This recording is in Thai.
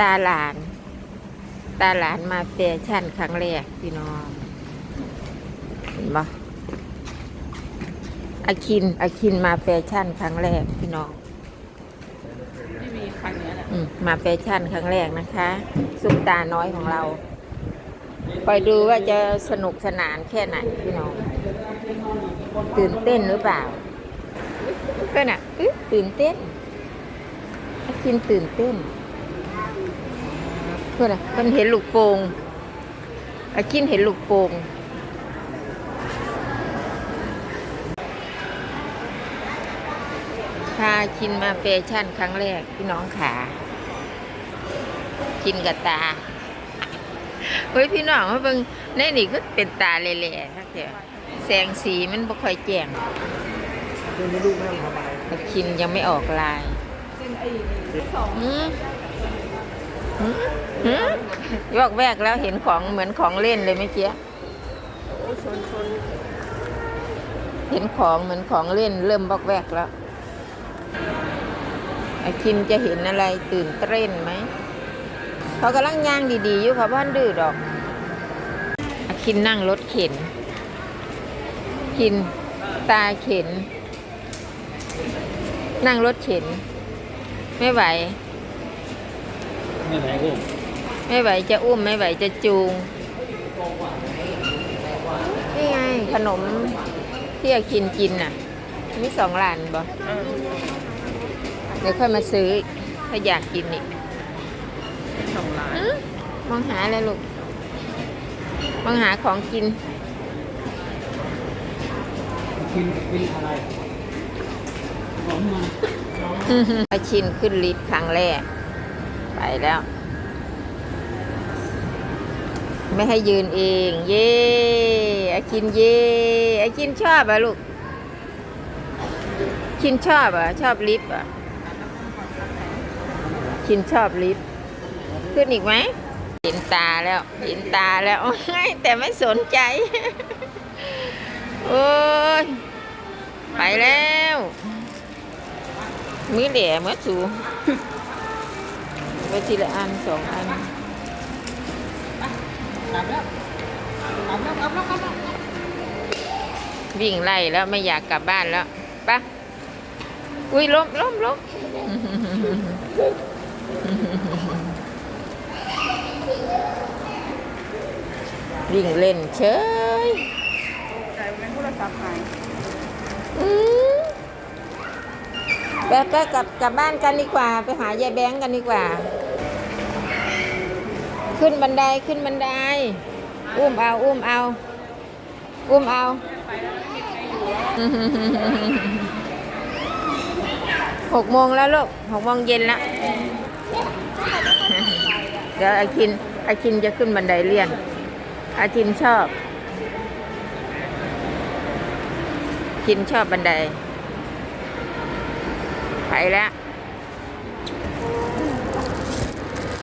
ตาหลาน ตาหลานมาแฟชั่นครั้งแรกพี่น้องเห็นปะอาคินอาคินมาแฟชั่นครั้งแรกพี่น้องไม่มีครั้งเนี้ยแหละอืมมาแฟชั่นครั้งแรกนะคะซุปตาน้อยของเราคอยดูว่าจะสนุกสนานแค่ไหนพี่น้อง ตื่นเต้นหรือเปล่าเพื่อนอะอื้อตื่นเต้นอาคินตื่นเต้น เพื่อนอะเพื่อนเห็นลูกโป่งอาคินเห็นลูกโป่งพาคินมาแฟชั่นครั้งแรกพี่น้องขา กินกับตา เฮ้ยพี่น้องว่าเบิ่งในนี่ก็เป็นตาแหล่ๆทักเดียวแสงสีมันบ่ค่อยแจ่งคือไม่ลูกไม่ต้องทำอะไรแต่คินยังไม่ออกลายซึ่งไอ้สองหืมหืมหืม ยอกแวกแล้วเห็นของเหมือนของเล่นเลยเมื่อกี้เห็นของเหมือนของเล่นเริ่มบอกแวกแล้วไอคินจะเห็นอะไรตื่นเต้นไหมเขากำลังย่างดีๆอยู่ค่ะบ้านดื้อดอกอคินนั่งรถเข็น คินตาเข็น นั่งรถเข็น ไม่ไหว ไม่ไหนกูไม่ไหวจะอุ้มไม่ไหวจะจูง นี่ไงขนมที่อาคินกินน่ะ มีสองร้านบ่เออเดี๋ยวค่อยมาซื้ออีกถ้าอยากกินอีกสองล้านอื้อมองหาอะไรลูก มองหาของกิน กินกินอะไรของมันอาชินขึ้นลิฟต์ครั้งแรกไป แล้ว ไม่ให้ยืนเอง เย่อาคินเย่อาคินชอบอะลูก คินชอบอะชอบลิฟต์อะคินชอบลิฟต์ขึ้นอีกไหมเห็นตาแล้วเห็นตาแล้วแต่ไม่สนใจ โอ้ยไปแล้วมือแหล่มือสู ไปทีละอันสองอันกลับแล้วกลับแล้วกลับแล้วกลับแล้ววิ่งไล่แล้วไม่อยากกลับบ้านแล้วปะอุ้ยล้มล้มล้มวิ่งเล่นเฉย ไปไปกลับกลับบ้านกันดีกว่า ไปหายายแบงค์กันดีกว่า ขึ้นบันไดขึ้นบันได อุ้มเอาอุ้มเอา อุ้มเอาหกโมงแล้วลูกหกโมงเย็นแล้ว เดี๋ยวอาคินอาคินจะขึ้นบันไดเลี่ยนอาคินชอบ คินชอบบันได ไปแล้ว